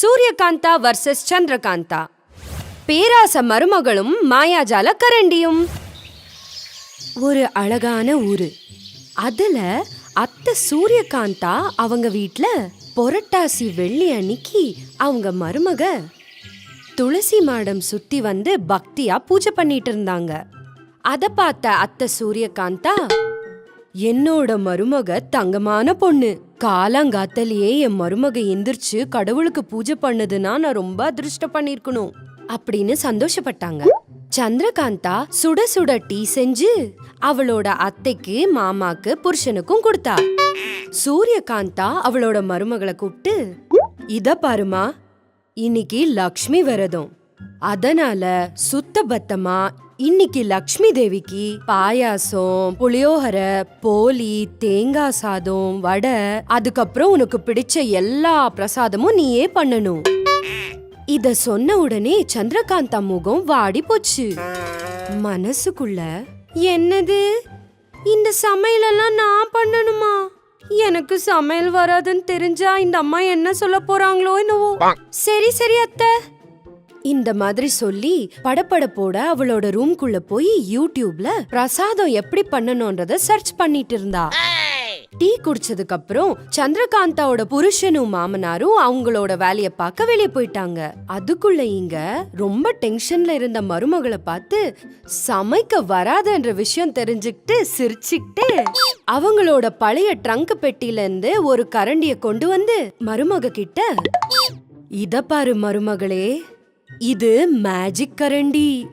Suryakantha versus Chandrakanta. பேராச மருமகளும் மாயாஜால கரண்டியும். ஒரு அழகான ஊரு. அதுல அத்தை சூரியகாந்தா அவங்க வீட்ல பொரட்டாசி வெள்ளி அன்னைக்கு அவங்க மருமக துளசி மாடம் சுத்தி வந்து பக்தியா பூஜை பண்ணிட்டு இருந்தாங்க. அத பார்த்த அத்தை சூரியகாந்தா என்னோட மருமக தங்கமான பொண்ணு. காலாங்காத்தலையே என் மருமக எந்திரிச்சு கடவுளுக்கு பூஜை பண்ணுதுன்னா நான் ரொம்ப அதிர்ஷ்டம் பண்ணிருக்கணும். அப்படின்னு சந்தோஷப்பட்டாங்க. சந்திரகாந்தா சுட சுட டீ செஞ்சு அவளோட அத்தைக்கு மாமாக்கு புருஷனுக்கும் கொடுத்தா. சூரியகாந்தா அவளோட மருமகளை கூப்பிட்டு இத பாருமா இன்னைக்கு லக்ஷ்மி விரதம். அதனால சுத்த பத்தமா இன்னைக்கு லக்ஷ்மி தேவிக்கு பாயாசம் புளியோகரை போலி தேங்காய் சாதம் வடை அதுக்கப்புறம் உனக்கு பிடிச்ச எல்லா பிரசாதமும் நீயே பண்ணணும். இத சொன்ன உடனே சந்திரகாந்தா முகம் வாடி போச்சு. மனசுக்குள்ள என்னது? இந்த சமையலெல்லாம் நான் பண்ணணுமா? எனக்கு சமையல் வராதுன்னு தெரிஞ்சா இந்த அம்மா என்ன சொல்ல போறாங்களோ என்னவோ? சரி சரி அத்தை. இந்த மாதிரி சொல்லி படப்படப்போட அவளோட ரூம்குள்ள போய் யூடியூப்ல பிரசாதம் எப்படி பண்ணணும்ன்றத சர்ச் பண்ணிட்டு இருந்தா. டீ குடிச்சதுக்கு அப்புறம் சந்திரகாந்தாவோட புருஷனும் மாமனாரும் அவங்களோட வேலைய பார்க்க வெளியே போயிட்டாங்க. அதுக்குள்ள இங்க ரொம்ப டென்ஷன்ல இருந்த மருமகளை பார்த்து சமைக்க வராதுன்ற விஷயம் தெரிஞ்சுக்கிட்டு சிரிச்சுக்கிட்டு அவங்களோட பழைய ட்ரங்க் பெட்டில இருந்து ஒரு கரண்டிய கொண்டு வந்து மருமக கிட்ட இத பாரு மருமகளே இது மேஜிக் கரண்டி.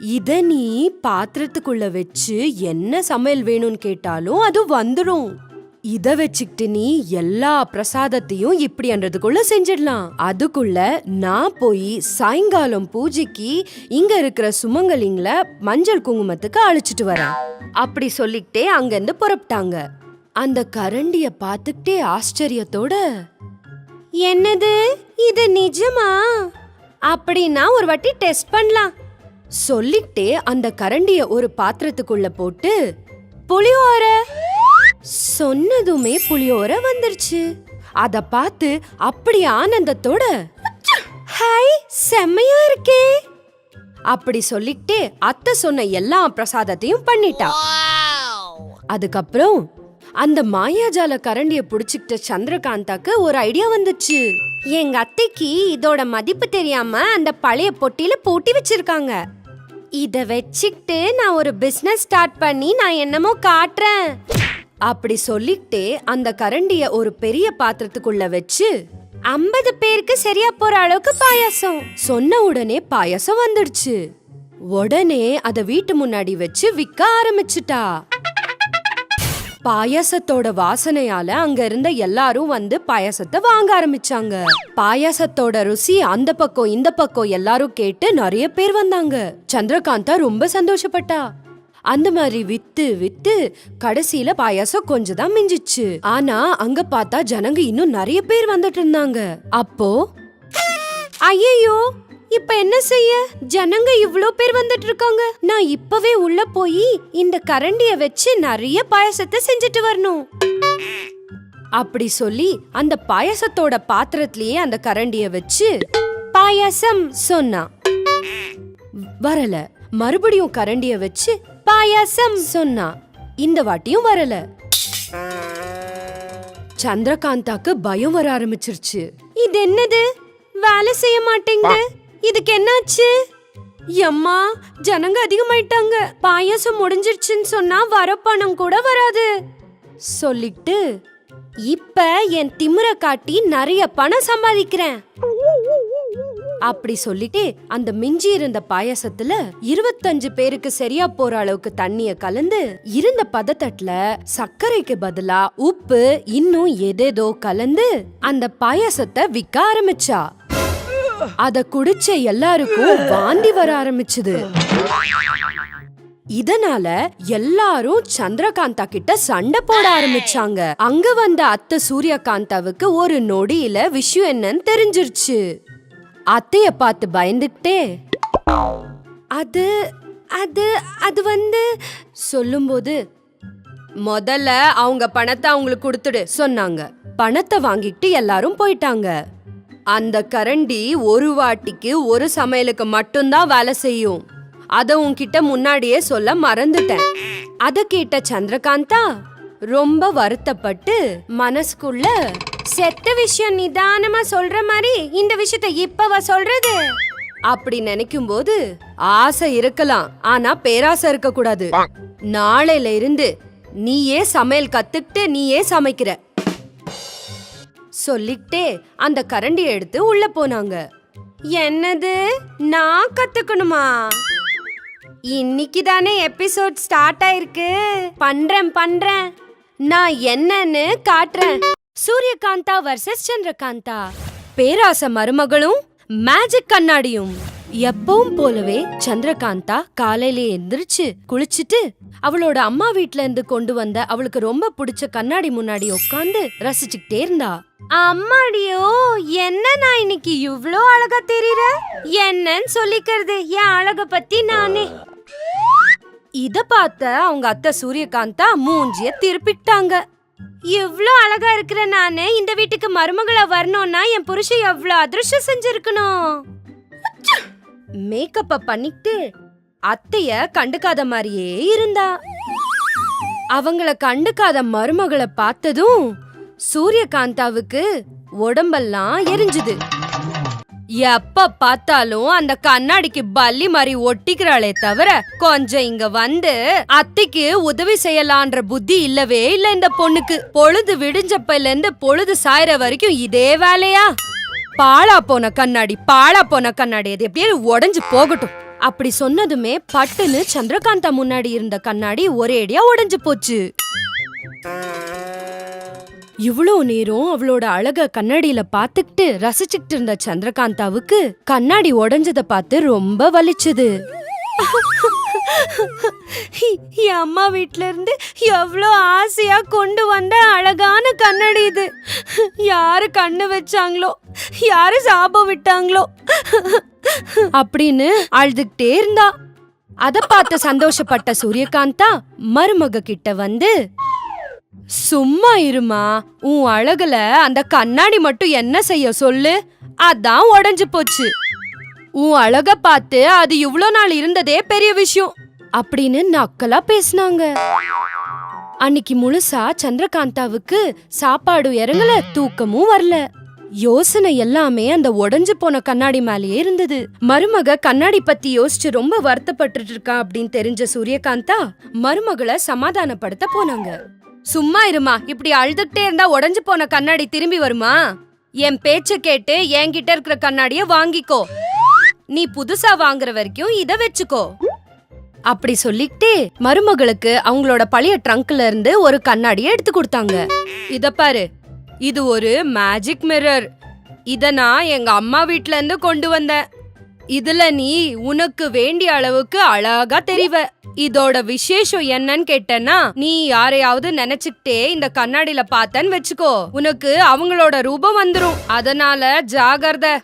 இத நீ பாத்திரத்துக்குள்ள வச்சு என்ன சமையல் வேணும்னு கேட்டாலும் அது வந்துடும் இத வச்சுக்கிட்டு நீ எல்லா பிரசாதத்தையும் இப்படின்றதுக்குள்ள செஞ்சிடலாம். அதுக்குள்ள நான் போய் சாயங்காலம் பூஜைக்கு இங்க இருக்கிற சுமங்கலிங்கள மஞ்சள் குங்குமத்துக்கு அழைச்சிட்டு வரேன். அப்படி சொல்லிக்கிட்டே அங்கிருந்து புறப்பட்டாங்க. அந்த கரண்டிய பார்த்துக்கிட்டே ஆச்சரியத்தோட என்னது? இது நிஜமா? அப்படின்னா ஒரு வாட்டி டெஸ்ட் பண்ணலாம். சொல்லிக்கிட்டே அந்த கரண்டிய ஒரு பாத்திரத்துக்குள்ள போட்டு புளியோர சொன்னதுமே புளியோர வந்துருச்சு. அத பார்த்து அப்படி ஆனந்தத்தோட ஹாய் செம்மையா இருக்கே. அப்படி சொல்லிக்கிட்டே அத்தை சொன்ன எல்லா பிரசாதத்தையும் பண்ணிட்டா. அதுக்கப்புறம் அந்த மாயாஜால கரண்டிய புடிச்சுக்கிட்ட சந்திரகாந்தாக்கு ஒரு ஐடியா வந்துச்சு. எங்க அத்தைக்கு இதோட மதிப்பு தெரியாம அந்த பழைய பொட்டியில பூட்டி வச்சிருக்காங்க. இத வச்சுக்கிட்டு நான் ஒரு பிசினஸ் ஸ்டார்ட் பண்ணி நான் என்னமோ காட்டுறேன். அப்படி சொல்லிக்கிட்டே அந்த கரண்டிய ஒரு பெரிய பாத்திரத்துக்குள்ள வச்சு ஐம்பது பேருக்கு சரியா போற அளவுக்கு பாயாசம் சொன்ன உடனே பாயாசம் வந்துடுச்சு. உடனே அத வீட்டு முன்னாடி வச்சு விற்க ஆரம்பிச்சிட்டா. பாயாசத்தோட வாசனையால அங்க இருந்த எல்லாரும் வந்து பாயாசத்தை வாங்க ஆரம்பிச்சாங்க. பாயாசத்தோட ருசி அந்த பக்கம் இந்த பக்கம் எல்லாரும் கேட்டு நிறைய பேர் வந்தாங்க. சந்திரகாந்தா ரொம்ப சந்தோஷப்பட்டா. அந்த மாதிரி வித்து வித்து கடைசியில பாயாசம் கொஞ்சம் தான் மிஞ்சிச்சு. ஆனா அங்க பார்த்தா ஜனங்க இன்னும் நிறைய பேர் வந்துட்டு இருந்தாங்க. அப்போ ஐயோ இப்ப என்ன செய்ய? ஜனங்க இவ்ளோ பேர் வந்துட்டு இருக்காங்க நான் இப்பவே உள்ள போய் இந்த கரண்டிய வச்சு நிறைய பாயாசத்தை செஞ்சுட்டு வரணும். அப்படி சொல்லி அந்த பாயாசத்தோட பாத்திரத்திலேயே அந்த கரண்டிய வச்சு பாயாசம் சொன்னா. வரல. மறுபடியும் கரண்டிய வச்சு பாயாசம் சொன்னா. இந்த வாட்டியும் வரல. சந்திரகாந்தாக்கு பயம் வர ஆரம்பிச்சிருச்சு. இது என்னது? வேலை செய்ய மாட்டேங்குது இதுக்கு என்னாச்சு? எம்மா ஜனங்க அதிகமாயிட்டாங்க. பாயாசம் முடிஞ்சிருச்சுன்னு சொன்னா வர பணம் கூட வராது. சொல்லிட்டு இப்ப என் திமிர காட்டி நிறைய பணம் சம்பாதிக்கிறேன். அப்படி சொல்லிட்டு அந்த மிஞ்சி இருந்த பாயசத்துல இருபத்தஞ்சு பேருக்கு சரியா போற அளவுக்கு தண்ணிய கலந்து இருந்த பதத்தட்டுல சர்க்கரைக்கு பதிலா உப்பு இன்னும் எதேதோ கலந்து அந்த பாயாசத்தை விற்க ஆரம்பிச்சா. அத குடிச்ச எல்லாருக்கும் வாந்தி வர ஆரம்பிச்சது. இதனால எல்லாரும் சந்திரகாந்தா கிட்ட சண்டை போட ஆரம்பிச்சாங்க. அங்க வந்த அத்தை சூரியகாந்தாவுக்கு ஒரு நொடியில விஷயம் என்னன்னு தெரிஞ்சிருச்சு. அத்தைய பார்த்து பயந்துக்கிட்டே அது அது அது வந்து சொல்லும்போது முதல்ல அவங்க பணத்தை அவங்களுக்கு கொடுத்துடு சொன்னாங்க. பணத்தை வாங்கிட்டு எல்லாரும் போயிட்டாங்க. அந்த கரண்டி ஒரு வாட்டிக்கு ஒரு சமையலுக்கு மட்டும்தான் வேலை செய்யும். அத உன்கிட்ட முன்னாடியே சொல்ல மறந்துட்டேன். அத கேட்ட சந்திரகாந்தா ரொம்ப வருத்தப்பட்டு மனசுக்குள்ள செத்த விஷயம் நிதானமா சொல்ற மாதிரி இந்த விஷயத்த இப்பவா சொல்றது? அப்படி நினைக்கும் போது ஆசை இருக்கலாம். ஆனா பேராசை இருக்க கூடாது நாளையில இருந்து நீயே சமையல் கத்துக்கிட்டு நீயே சமைக்கிற. சொல்லிக்கிட்டே அந்த கரண்டி எடுத்து உள்ள போனாங்க. என்னது? நான் கத்துக்கணுமா? இன்னைக்கு தானே எபிசோட் ஸ்டார்ட் ஆயிருக்கு. பண்றேன் பண்றேன். நான் என்னன்னு காட்டுறேன். சூரியகாந்தா வர்சஸ் சந்திரகாந்தா. பேராச மருமகளும் மேஜிக் கண்ணாடியும். எப்பவும் போலவே சந்திரகாந்தா காலையில எந்திரிச்சு குளிச்சுட்டு அவளோட அம்மா வீட்ல இருந்து கொண்டு வந்த அவளுக்கு ரொம்ப பிடிச்ச கண்ணாடி முன்னாடி உட்காந்து ரசிச்சுக்கிட்டே இருந்தா. அம்மாடியோ என்ன நான் இன்னைக்கு இவ்ளோ அழகா தெரியற? என்னன்னு சொல்லிக்கிறது என் அழக பத்தி நானே. இத பார்த்த அவங்க அத்தை சூரியகாந்தா மூஞ்சிய திருப்பிட்டாங்க. இவ்ளோ அழகா இருக்கிற நானு இந்த வீட்டுக்கு மருமகளா வரணும்னா என் புருஷன் எவ்ளோ அதிர்ஷ்டம் செஞ்சிருக்கணும்? மேக்கப்ப பண்ணிட்டு அத்தைய கண்டுக்காத மாதிரியே இருந்தா. அவங்கள கண்டுக்காத மருமகளை பார்த்ததும் சூரியகாந்தாவுக்கு உடம்பெல்லாம் எரிஞ்சுது. எப்ப பார்த்தாலும் அந்த கண்ணாடிக்கு பல்லி மாதிரி ஒட்டிக்கிறாளே தவிர கொஞ்சம் இங்க வந்து அத்தைக்கு உதவி செய்யலான்ற புத்தி இல்லவே இல்ல இந்த பொண்ணுக்கு. பொழுது விடிஞ்சப்பல இருந்து பொழுது சாயற வரைக்கும் இதே வேலையா? பாழா போன கண்ணாடி பாழா போன கண்ணாடி அது எப்படியே உடஞ்சு போகட்டும். அப்படி சொன்னதுமே பட்டுன்னு சந்திரகாந்தா முன்னாடி இருந்த கண்ணாடி ஒரேடியா உடஞ்சு போச்சு. இவ்வளோ நேரம் அவளோட அழக கண்ணாடியில பாத்துக்கிட்டு ரசிச்சுக்கிட்டு இருந்த சந்திரகாந்தாவுக்கு கண்ணாடி உடஞ்சத பார்த்து ரொம்ப வலிச்சது. என் அம்மா வீட்ல இருந்து எவ்வளோ ஆசையா கொண்டு வந்த அழகான கண்ணாடி இது. யாரு கண்ணு வச்சாங்களோ யாரு சாபம் விட்டாங்களோ? அப்படின்னு அழுதுகிட்டே இருந்தா. அத பார்த்து சந்தோஷப்பட்ட சூரியகாந்தா மருமக கிட்ட வந்து சும்மா இருமா உன் அழகுல அந்த கண்ணாடி மட்டும் என்ன செய்ய சொல்லு? அதான் உடஞ்சு போச்சு. உன் அழக பார்த்து அது இவ்வளோ நாள் இருந்ததே பெரிய விஷயம் அப்படின்னு நக்கலா பேசினாங்க. அன்னைக்கு முழுசா சந்திரகாந்தாவுக்கு சாப்பாடு இறங்கல தூக்கமும் வரல. யோசனை எல்லாமே அந்த உடஞ்சு போன கண்ணாடி மேலேயே இருந்தது. மருமக கண்ணாடி பத்தி யோசிச்சு ரொம்ப வருத்தப்பட்டு இருக்கா அப்படின்னு தெரிஞ்ச சூரியகாந்தா மருமகளை சமாதானப்படுத்த போனாங்க. சும்மா இருமா இப்படி அழுதுகிட்டே இருந்தா உடஞ்சு போன கண்ணாடி திரும்பி வருமா? என் பேச்ச கேட்டு என்கிட்ட இருக்கிற கண்ணாடிய வாங்கிக்கோ. நீ புதுசா வாங்குற வரைக்கும் இத வச்சுக்கோ. அப்படி சொல்லிக்கிட்டே மருமகளுக்கு அவங்களோட பழைய ட்ரங்க்ல இருந்து ஒரு கண்ணாடியை எடுத்து கொடுத்தாங்க. இத பாரு இது ஒரு மேஜிக் மிரர் இத நான் எங்க அம்மா வீட்ல இருந்து கொண்டு வந்தேன். இதுல நீ உனக்கு வேண்டிய அளவுக்கு அழகா தெரிவ. இதோட விசேஷம் என்னன்னு கேட்டேன்னா நீ யாரையாவது நினைச்சுக்கிட்டே இந்த கண்ணாடியில பார்த்தன்னு வச்சுக்கோ. உனக்கு அவங்களோட ரூபம் வந்துரும். அதனால ஜாகிரத.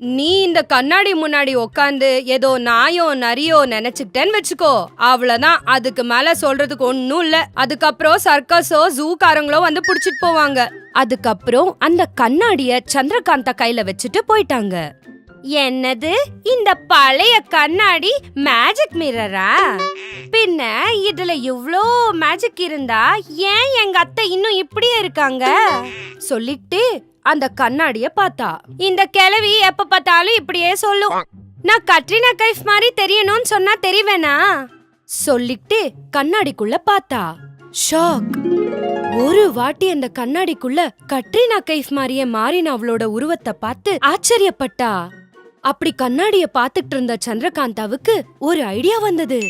நீ இந்த கண்ணாடி முன்னாடி உக்காந்து ஏதோ நாயோ நரியோ நினைச்சுக்கிட்டேன்னு வச்சுக்கோ. அவ்வளவுதான். அதுக்கு மேல சொல்றதுக்கு ஒன்னும் இல்ல. அதுக்கப்புறம் சர்க்கஸோ ஜூக்காரங்களோ வந்து புடிச்சிட்டு போவாங்க. அதுக்கப்புறம் அந்த கண்ணாடிய சந்திரகாந்த கையில வச்சுட்டு போயிட்டாங்க. என்னது? இந்த பழைய கண்ணாடி மேஜிக் மிரரா பின்ன இதுல இவ்ளோ மேஜிக் இருந்தா ஏன் எங்க அத்தை இன்னும் இப்படியே இருக்காங்க? சொல்லிட்டு அந்த கண்ணாடிய பார்த்தா. இந்த கிழவி எப்ப பார்த்தாலும் இப்படியே சொல்லும். நான் கட்ரினா கைஃப் மாதிரி தெரியணும்னு சொன்னா தெரிவேனா? சொல்லிட்டு கண்ணாடிக்குள்ள பார்த்தா. ஷாக். ஒரு வாட்டி அந்த கண்ணாடிக்குள்ள கட்ரினா கைஃப் மாதிரியே மாறின அவளோட உருவத்தை பார்த்து ஆச்சரியப்பட்டா. அப்படி கண்ணாடிய பாத்துட்டு இருந்த சந்திரகாந்தாவுக்கு ஒரு ஐடியா வந்தது.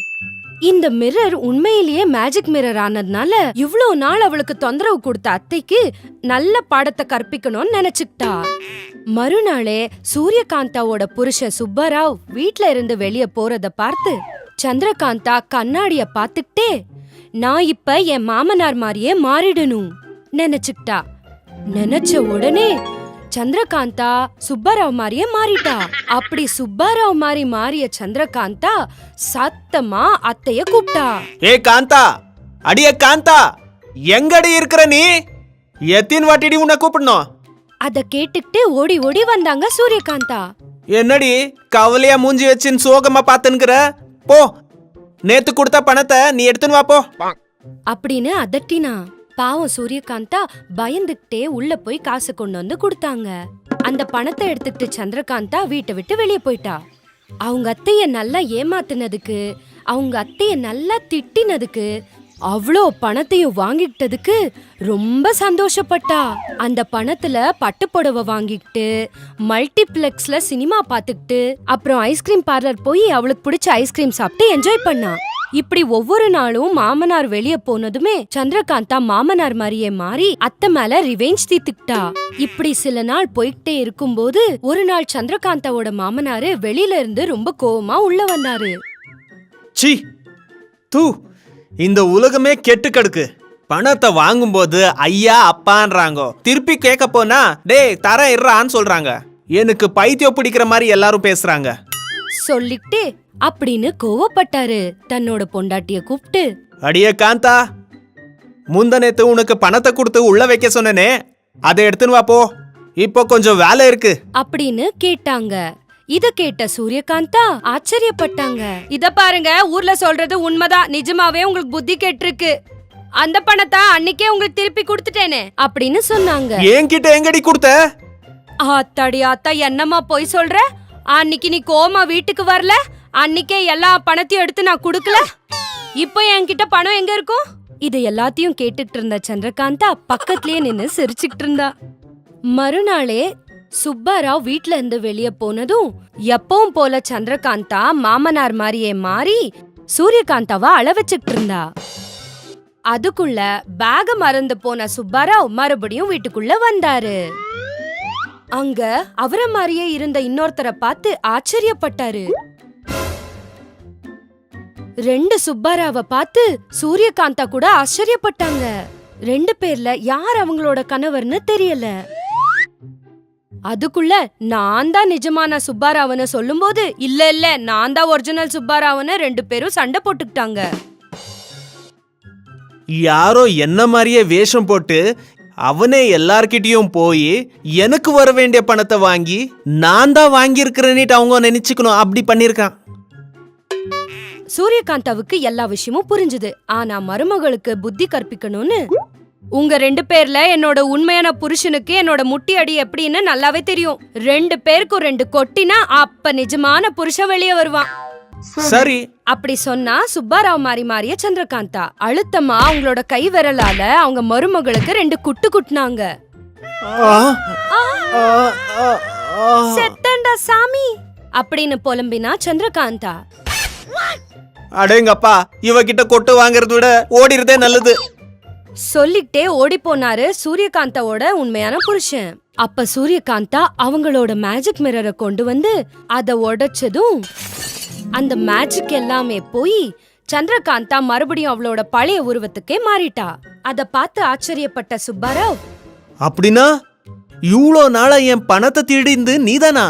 இந்த மிரர் உண்மையிலேயே மேஜிக் மிரர் ஆனதுனால இவ்வளவு நாள் அவளுக்கு தொந்தரவு கொடுத்த அத்தைக்கு நல்ல பாடத்தை கற்பிக்கணும்னு நினைச்சுக்கிட்டா. மறுநாளே சூரியகாந்தாவோட புருஷ சுப்பராவ் வீட்ல இருந்து வெளிய போறத பார்த்து சந்திரகாந்தா கண்ணாடிய பார்த்துக்கிட்டே நான் இப்ப என் மாமனார் மாதிரியே மாறிடணும் நினைச்சுக்கிட்டா. நினைச்ச உடனே சந்திரகாந்தா சுப்பராவ் மாதிரியே மாறிட்டா. அப்படி சுப்பராவ் மாதிரி மாறிய சந்திரகாந்தா சத்தமா அத்தைய கூப்பிட்டா. ஏ காந்தா அடியே காந்தா எங்கடி இருக்கிற நீ? எத்தின் வாட்டிடி உன்னை கூப்பிடணும்? அத கேட்டுக்கிட்டு ஓடி ஓடி வந்தாங்க சூரியகாந்தா. என்னடி கவலையா மூஞ்சி வச்சுன்னு சோகமா பாத்துன்னுக்குற? போ நேத்து கொடுத்த பணத்தை நீ எடுத்துன்னு வா போ. அப்படின்னு அதட்டினா. பாவம் சூரியகாந்தா பயந்துகிட்டே உள்ள போய் காசு கொண்டு வந்து கொடுத்தாங்க. அந்த பணத்தை எடுத்துக்கிட்டு சந்திரகாந்தா வீட்டை விட்டு வெளியே போயிட்டா. அவங்க அத்தைய நல்லா ஏமாத்தினதுக்கு அவங்க அத்தைய நல்லா திட்டினதுக்கு அவ்வளோ பணத்தையும் வாங்கிக்கிட்டதுக்கு ரொம்ப சந்தோஷப்பட்டா. அந்த பணத்துல பட்டுப்புடவை வாங்கிக்கிட்டு மல்டிப்ளெக்ஸ்ல சினிமா பார்த்துக்கிட்டு அப்புறம் ஐஸ்கிரீம் பார்லர் போய் அவளுக்கு பிடிச்ச ஐஸ்கிரீம் சாப்பிட்டு என்ஜாய் பண்ணா. இப்படி ஒவ்வொரு நாளும் மாமனார் வெளிய போனதுமே சந்திரகாந்தா மாமனார் மாதிரியே மாறி அத்தை மேல ரிவெஞ்ச் தீத்துக்கிட்டா இப்படி சில நாள் போய்கிட்டே இருக்கும்போது ஒரு நாள் சந்திரகாந்தாவோட மாமனாரு வெளியில இருந்து ரொம்ப கோவமா உள்ள வந்தாரு. சி தூ! இந்த உலகமே கெட்டு கிடக்கு பணத்தை வாங்கும்போது ஐயா அப்பான்றாங்க. திருப்பி கேட்க போனா டேய் தர இறான்னு சொல்றாங்க. எனக்கு பைத்தியம் பிடிக்கிற மாதிரி எல்லாரும் பேசுறாங்க. சொல்லிட்டு அப்படின்னு கோவப்பட்டாரு. தன்னோட பொண்டாட்டிய கூப்பிட்டு அடியே காந்தா முந்தனேத்து உனக்கு பணத்தை கொடுத்து உள்ள வைக்க சொன்னனே அதை எடுத்துன்னு வா போ. இப்போ கொஞ்சம் வேலை இருக்கு. அப்படின்னு கேட்டாங்க. இத கேட்ட சூரியகாந்தா ஆச்சரியப்பட்டாங்க. இத பாருங்க ஊர்ல சொல்றது உண்மைதான் நிஜமாவே உங்களுக்கு புத்தி கெட்டிருக்கு. அந்த பணத்தை அன்னைக்கே உங்களுக்கு திருப்பி கொடுத்துட்டேனே அப்படின்னு சொன்னாங்க. என்கிட்ட எங்கடி கொடுத்த? ஆத்தாடி ஆத்தா என்னம்மா போய் சொல்ற? அன்னைக்கு நீ கோமா வீட்டுக்கு வரல? அன்னைக்கே எல்லா பணத்தையும் எடுத்து நான் கொடுக்கல? இப்போ என்கிட்ட பணம் எங்க இருக்கும் இது எல்லாத்தையும் கேட்டுட்டு இருந்த சந்திரகாந்தா பக்கத்துலயே நின்னு சிரிச்சுக்கிட்டு இருந்தா. மறுநாளே சுப்பாராவ் வீட்ல இருந்து வெளிய போனதும் எப்பவும் போல சந்திரகாந்தா மாமனார் மாதிரியே மாறி சூரியகாந்தாவ அழ வச்சுக்கிட்டு இருந்தா. அதுக்குள்ள பேக மறந்து போன சுப்பாராவ் மறுபடியும் வீட்டுக்குள்ள வந்தாரு. அங்க அவர மாதிரியே இருந்த இன்னொருத்தரை பார்த்து ஆச்சரியப்பட்டாரு. ரெண்டு சுப்பாராவை பார்த்து சூரியகாந்தா கூட ஆச்சரியப்பட்டாங்க. ரெண்டு பேர்ல யார் அவங்களோட கணவர்னு தெரியல. அதுக்குள்ள நான் தான் நிஜமான சுப்பாராவன்னு சொல்லும்போது இல்ல இல்ல நான் தான் ஒரிஜினல் சுப்பாராவன ரெண்டு பேரும் சண்டை போட்டுக்கிட்டாங்க. யாரோ என்ன மாதிரியே வேஷம் போட்டு அவனே எல்லார்கிட்டயும் போய் எனக்கு வர வேண்டிய பணத்தை வாங்கி நான் தான் வாங்கியிருக்கிறேன்னுட்டு அவங்க நினைச்சுக்கணும். அப்படி பண்ணியிருக்கான். சூரியகாந்தாவுக்கு எல்லா விஷயமும் புரிஞ்சுது. ஆனா மருமகளுக்கு புத்தி கற்பிக்கணும்னு உங்க ரெண்டு பேர்ல என்னோட உண்மையான புருஷனுக்கு என்னோட முட்டி அடி எப்படின்னு நல்லாவே தெரியும். ரெண்டு பேருக்கும் ரெண்டு கொட்டினா அப்ப நிஜமான புருஷன் வெளியே வருவான். சரி. அப்படி சொன்னா சுப்பாராவ் மாறி மாறிய சந்திரகாந்தா. அழுத்தமா அவங்களோட கை விரலால அவங்க மருமகளுக்கு ரெண்டு குட்டு குட்டுனாங்க. செத்தண்டா சாமி. அப்படின்னு புலம்பினா சந்திரகாந்தா. அடேங்கப்பா இவகிட்ட கொட்டு வாங்குறத விட ஓடிறதே நல்லது. சொல்லிட்டே ஓடி போனாரு சூரியகாந்தாவோட உண்மையான புருஷன். அப்ப சூரியகாந்தா அவங்களோட மேஜிக் மிரரை கொண்டு வந்து அத உடைச்சதும் அந்த மேஜிக் எல்லாமே போய் சந்திரகாந்தா மறுபடியும் அவளோட பழைய உருவத்துக்கே மாறிட்டா. அத பார்த்து ஆச்சரியப்பட்ட சுப்பாராவ் அப்படின்னா இவ்வளோ நாளா என் பணத்தை திருடிந்து நீதானா?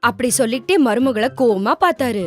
அப்படி சொல்லிட்டே மருமகளை கோவமா பார்த்தாரு.